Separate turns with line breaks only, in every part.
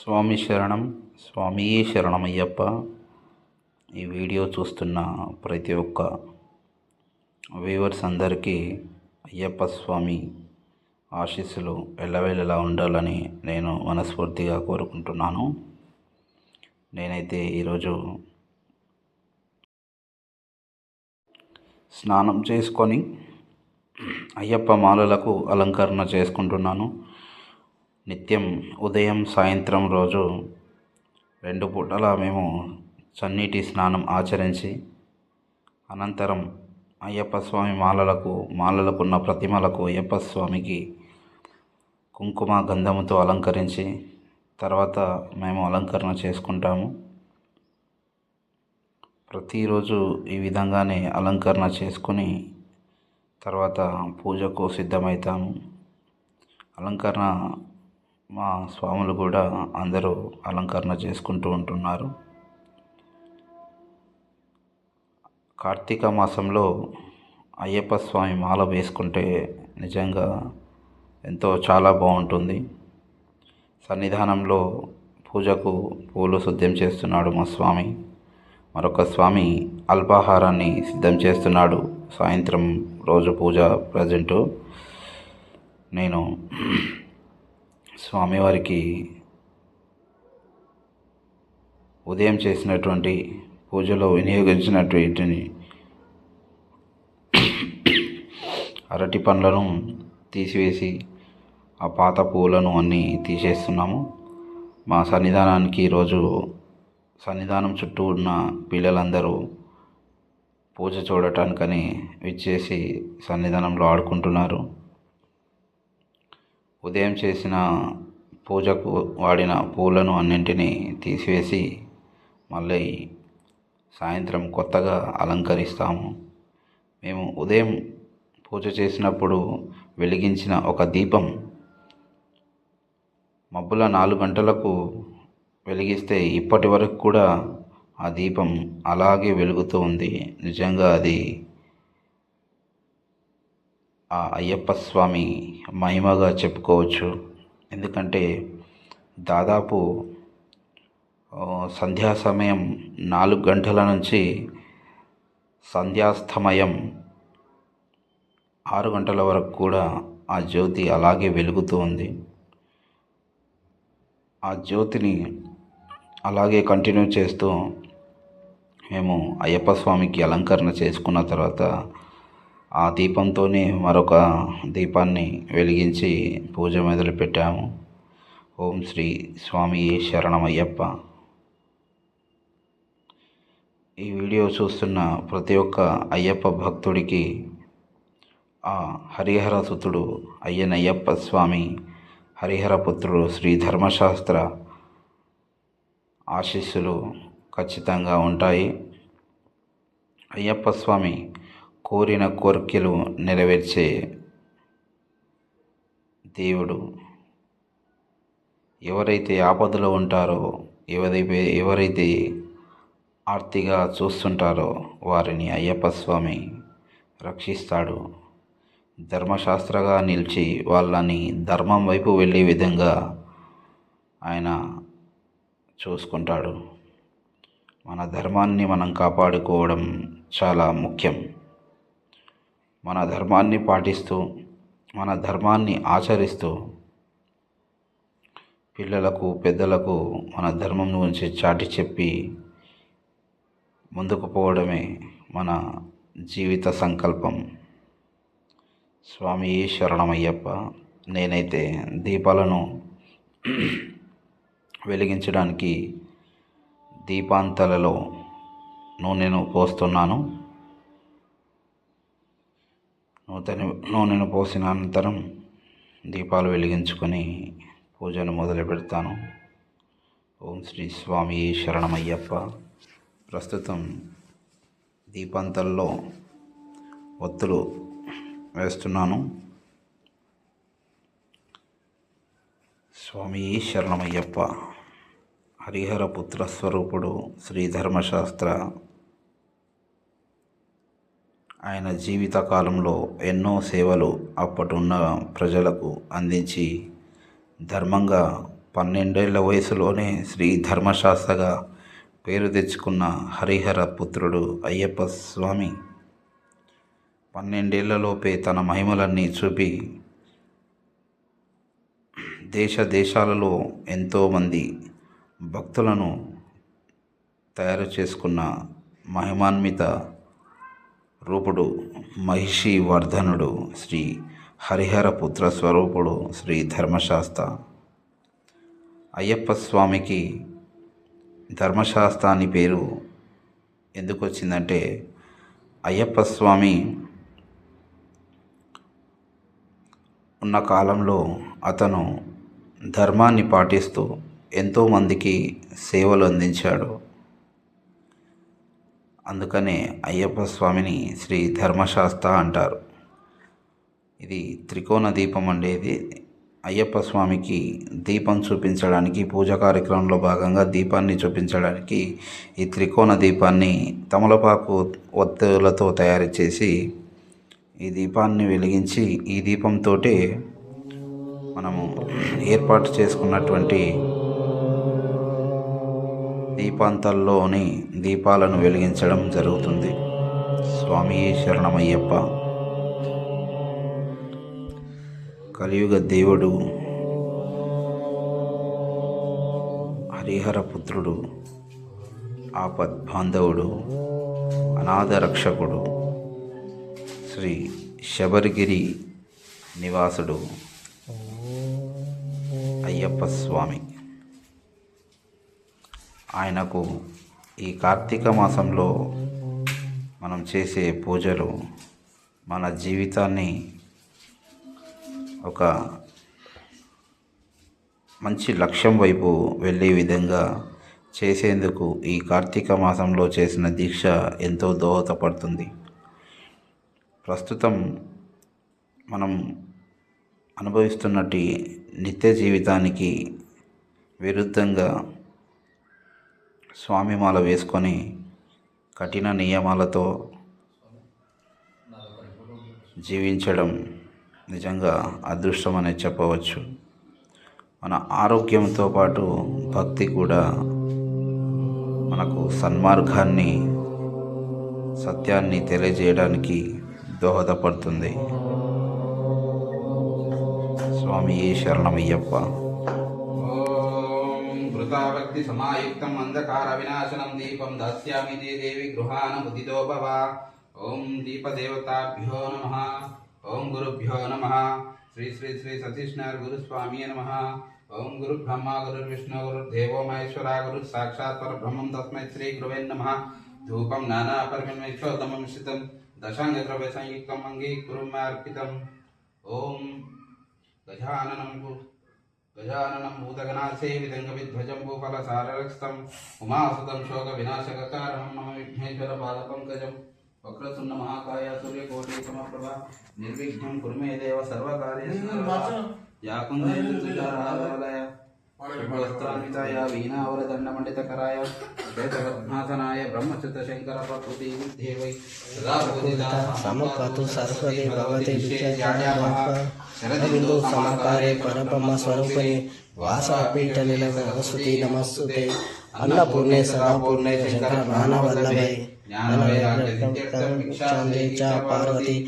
స్వామి శరణం స్వామియే అయ్యప్ప ఈ వీడియో చూస్తున్న ప్రతి ఒక్క వ్యూవర్స్ అందరికీ అయ్యప్ప స్వామి ఆశీస్సులు ఎల్లవేళలా ఉండాలని నేను మనస్ఫూర్తిగా కోరుకుంటున్నాను నేనైతే ఈరోజు స్నానం చేసుకొని అయ్యప్ప మాలలకు అలంకరణ చేసుకుంటున్నాను నిత్యం ఉదయం సాయంత్రం రోజు రెండు పూటలా మేము చన్నీటి స్నానం ఆచరించి అనంతరం అయ్యప్ప స్వామి మాలలకు మాలలకున్న ప్రతిమలకు అయ్యప్ప స్వామికి కుంకుమ గంధముతో అలంకరించి తర్వాత మేము అలంకరణ చేసుకుంటాము ప్రతిరోజు ఈ విధంగానే అలంకరణ చేసుకుని తర్వాత పూజకు సిద్ధమవుతాము అలంకరణ మా స్వాములు కూడా అందరూ అలంకరణ చేసుకుంటూ ఉంటున్నారు కార్తీక మాసంలో అయ్యప్ప స్వామి మాల వేసుకుంటే నిజంగా ఎంతో చాలా బాగుంటుంది సన్నిధానంలో పూజకు పూలు శుద్ధం చేస్తున్నాడు మా స్వామి మరొక స్వామి అల్పాహారాన్ని సిద్ధం చేస్తున్నాడు సాయంత్రం రోజు పూజ ప్రజెంటు నేను స్వామివారికి ఉదయం చేసినటువంటి పూజలో వినియోగించినటువంటి అరటి పండ్లను తీసివేసి ఆ పాత పువ్వులను అన్నీ తీసేస్తున్నాము మా సన్నిధానానికి ఈరోజు సన్నిధానం చుట్టూ ఉన్న పిల్లలందరూ పూజ చూడటానికని విచ్చేసి సన్నిధానంలో ఆడుకుంటున్నారు ఉదయం చేసిన పూజకు వాడిన పూలను అన్నింటినీ తీసివేసి మళ్ళీ సాయంత్రం కొత్తగా అలంకరిస్తాము మేము ఉదయం పూజ చేసినప్పుడు వెలిగించిన ఒక దీపం మబ్బుల నాలుగు గంటలకు వెలిగిస్తే ఇప్పటి వరకు కూడా ఆ దీపం అలాగే వెలుగుతూ ఉంది నిజంగా అది ఆ అయ్యప్ప స్వామి మహిమగా చెప్పుకోవచ్చు ఎందుకంటే దాదాపు సంధ్యా సమయం నాలుగు గంటల నుంచి సంధ్యాస్తమయం ఆరు గంటల వరకు కూడా ఆ జ్యోతి అలాగే వెలుగుతూ ఉంది ఆ జ్యోతిని అలాగే కంటిన్యూ చేస్తూ మేము అయ్యప్ప స్వామికి అలంకరణ చేసుకున్న తర్వాత ఆ దీపంతోనే మరొక దీపాన్ని వెలిగించి పూజ మొదలు పెట్టాము ఓం శ్రీ స్వామి శరణమయ్యప్ప ఈ వీడియో చూస్తున్న ప్రతి ఒక్క అయ్యప్ప భక్తుడికి ఆ హరిహర సుతుడు అయ్యనయ్యప్ప స్వామి హరిహరపుత్రుడు శ్రీ ధర్మశాస్త్ర ఆశీస్సులు ఖచ్చితంగా ఉంటాయి అయ్యప్ప స్వామి కోరిన కోర్కెలు నెరవేర్చే దేవుడు ఎవరైతే ఆపదలో ఉంటారో ఎవరైతే ఎవరైతే ఆర్తిగా చూస్తుంటారో వారిని అయ్యప్ప స్వామి రక్షిస్తాడు ధర్మశాస్త్రగా నిలిచి వాళ్ళని ధర్మం వైపు వెళ్ళే విధంగా ఆయన చూసుకుంటాడు మన ధర్మాన్ని మనం కాపాడుకోవడం చాలా ముఖ్యం మన ధర్మాన్ని పాటిస్తూ మన ధర్మాన్ని ఆచరిస్తూ పిల్లలకు పెద్దలకు మన ధర్మం గురించి చాటి చెప్పి ముందుకు పోవడమే మన జీవిత సంకల్పం స్వామి శరణమయ్యప్ప నేనైతే దీపాలను వెలిగించడానికి దీపాంతలలో నూనెను పోస్తున్నాను నూతన నూనెను పోసిన అనంతరం దీపాలు వెలిగించుకొని పూజను మొదలు పెడతాను ఓం శ్రీ స్వామి శరణమయ్యప్ప ప్రస్తుతం దీపాంతల్లో ఒత్తులు వేస్తున్నాను స్వామి శరణమయ్యప్ప హరిహర పుత్ర స్వరూపుడు శ్రీ ధర్మశాస్త్ర ఆయన జీవిత కాలంలో ఎన్నో సేవలు అప్పటున్న ప్రజలకు అందించి ధర్మంగా పన్నెండేళ్ల వయసులోనే శ్రీ ధర్మశాస్త్రగా పేరు తెచ్చుకున్న హరిహర పుత్రుడు అయ్యప్ప స్వామి పన్నెండేళ్లలోపే తన మహిమలన్నీ చూపి దేశ దేశాలలో ఎంతోమంది భక్తులను తయారు చేసుకున్న మహిమాన్విత రూపుడు మహిషి వర్ధనుడు శ్రీ హరిహరపుత్ర స్వరూపుడు శ్రీ ధర్మశాస్త అయ్యప్ప స్వామికి ధర్మశాస్త అని పేరు ఎందుకు వచ్చిందంటే అయ్యప్ప స్వామి ఉన్న కాలంలో అతను ధర్మాన్ని పాటిస్తూ ఎంతోమందికి సేవలు అందించాడు అందుకనే అయ్యప్ప స్వామిని శ్రీ ధర్మశాస్త అంటారు ఇది త్రికోణ దీపం అండేది అయ్యప్ప స్వామికి దీపం చూపించడానికి పూజ కార్యక్రమంలో భాగంగా దీపాన్ని చూపించడానికి ఈ త్రికోణ దీపాన్ని తమలపాకు ఒత్తులతో తయారు చేసి ఈ దీపాన్ని వెలిగించి ఈ దీపంతో మనము ఏర్పాటు చేసుకున్నటువంటి దీపాంతాల్లోని దీపాలను వెలిగించడం జరుగుతుంది స్వామి శరణమయ్యప్ప కలియుగ దేవుడు హరిహర పుత్రుడు ఆపద్ బాంధవుడు అనాథ రక్షకుడు శ్రీ శబరిగిరి నివాసుడు అయ్యప్ప స్వామి ఆయనకు ఈ కార్తీక మాసంలో మనం చేసే పూజలు మన జీవితాన్ని ఒక మంచి లక్ష్యం వైపు వెళ్ళే విధంగా చేసేందుకు ఈ కార్తీక మాసంలో చేసిన దీక్ష ఎంతో దోహదపడుతుంది ప్రస్తుతం మనం అనుభవిస్తున్నట్టు నిత్య జీవితానికి విరుద్ధంగా స్వామిమాల వేసుకొని కఠిన నియమాలతో జీవించడం నిజంగా అదృష్టం అనేది చెప్పవచ్చు మన ఆరోగ్యంతో పాటు భక్తి కూడా మనకు సన్మార్గాన్ని సత్యాన్ని తెలియజేయడానికి దోహదపడుతుంది స్వామి శరణమయ్యప్ప దుర్గాభక్తి సమాయుక్తం అంధకార వినాశనం దీపం దాస్యామి దేవి గృహాన ముదితో భవ ఓం దీపదేవతాభ్యో నమ ఓం గురుభ్యో నమ శ్రీ శ్రీ శ్రీ సతీష్ నారాయణ గురుస్వామి నమ ఓం గురు బ్రహ్మ గురు విష్ణు గురు దేవో మహేశ్వర గురు సాక్షాత్ పరబ్రహ్మం తస్మై శ్రీ గురువే నమ ధూపం నానా పరిమేశ్వరతమం స్థితం దశాంగ ద్రవ్య సంయుక్తం అంగీకురుమర్పితం ఓం గజాననం गजाननं भूतगणासे विदङ्गविध्वजं भूफलसाररक्तं उमासुतं शोकविनाशककारं मम विघ्नेश्वरपादपङ्कजं वक्रसुन्नमहाकाय सूर्यकोटिसमप्रभा निर्विघ्नं कुर्मे देव सर्वकार्येषु या कुन्देन्दुलय वस्त्रान्विताय वीणावरदण्डमण्डितकराय अद्वैतपद्मासनाय ब्रह्मच्युतशङ्करप्रकृति देवै समुपातु सरस्वती भगवते शरदिन्दु समाकारे परब्रह्मस्वरूपिणि वासापीठनिल सरस्वती अन्नपूर्णे सदापूर्णे शङ्करमानवल्लभे ज्ञानवे च पार्वती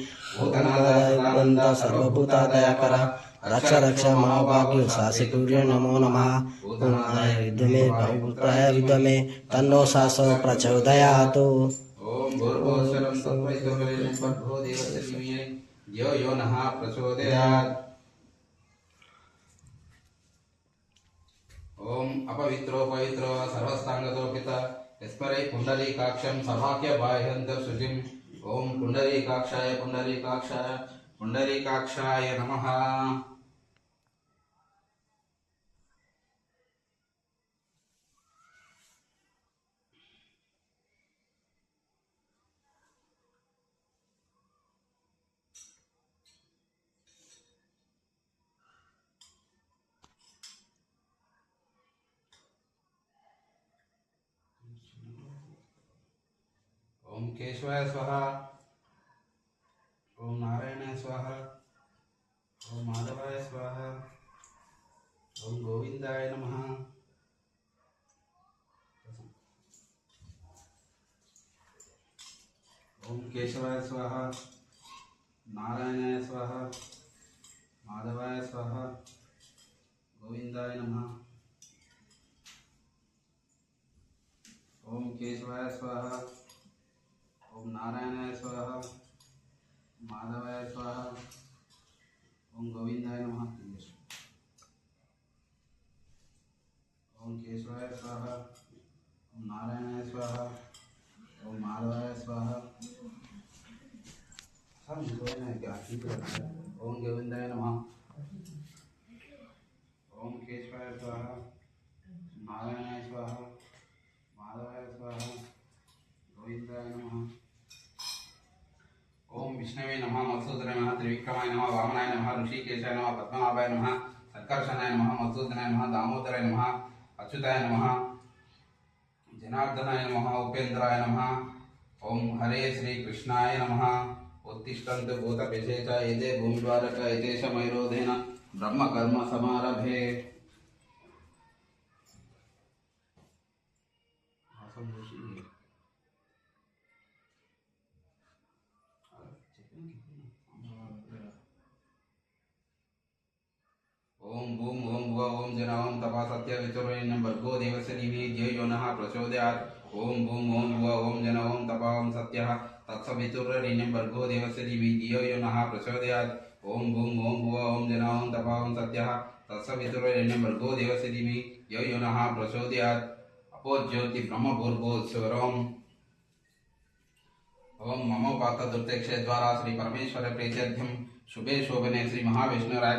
सर्वभूता दयाकरा रक्षा रक्ष महाभाग्य शासिकुर्य नमो नम पुनः विद्मे बहुभूताय विद्मे तन्नो सासो प्रचोदयात् ओम भूर्भुवस्सुरं तत्त्वविदुर्वरेण्यं भर्गो देवतस्मै यो यो नः प्रचोदयात् ओम अपवित्रो पवित्रो सर्वस्तांगतोपित यस्परै कुंडली काक्षाय कुंडली काक्षाय पुण्डरीकाक्षाय पुण्डरीकाक्षाय नमः केशवाय स्वाहा ओम नारायण स्वाहा ओम माधवाय स्वाहा ओम गोविंदाय नमः ओम केशवाय स्वाहा नारायणाय स्वाहा माधवाय स्वाहा गोविंदाय नमः ओम केशवाय स्वाहा ओम नारायणाय स्वाहा माधवाय स्वाहा ओम गोविंदाय नमः ओम केशवाय स्वाहा ओम नारायणाय स्वाहा ओम माधवाय स्वाहा हम गोविंदाय ओम गोविंदाय नमः विक्रमाय नमः वामनाय नमः ऋषिकेशाय नमः पद्मनाभाय नमः संकर्षणाय नमः मधुसूदनाय नमः दामोदराय नमः अच्युताय नमः जनार्दनाय नमः उपेन्द्राय नमः ओम हरे श्री कृष्णाय नम उत्तिष्ठन्तु भूतपिशेच एते भूमिवारक एतेश मयूरोधेन ब्रह्मकर्म समारभे ओम जनावम तपा सत्य वितुरेन्नम भर्गो देवस्य निमीज्य यो नः प्रचोदयात् ओम भूम ओम भुव ओम जन ओम तपा ओम सत्यः तत्सवितुरेन्नम भर्गो देवस्य निमीज्य यो नः प्रचोदयात् ओम भूम ओम भुव ओम जन ओम तपा ओम सत्यः तत्सवितुरेन्नम भर्गो देवस्य निमीज्य यो नः प्रचोदयात् अपो ब्रह्म भूर्भुवस्वरम् ओम मम पात्र दुर्तेक्ष द्वारा श्री परमेश्वर प्रीत्यम शुभे शोभने श्री महाविष्णुराय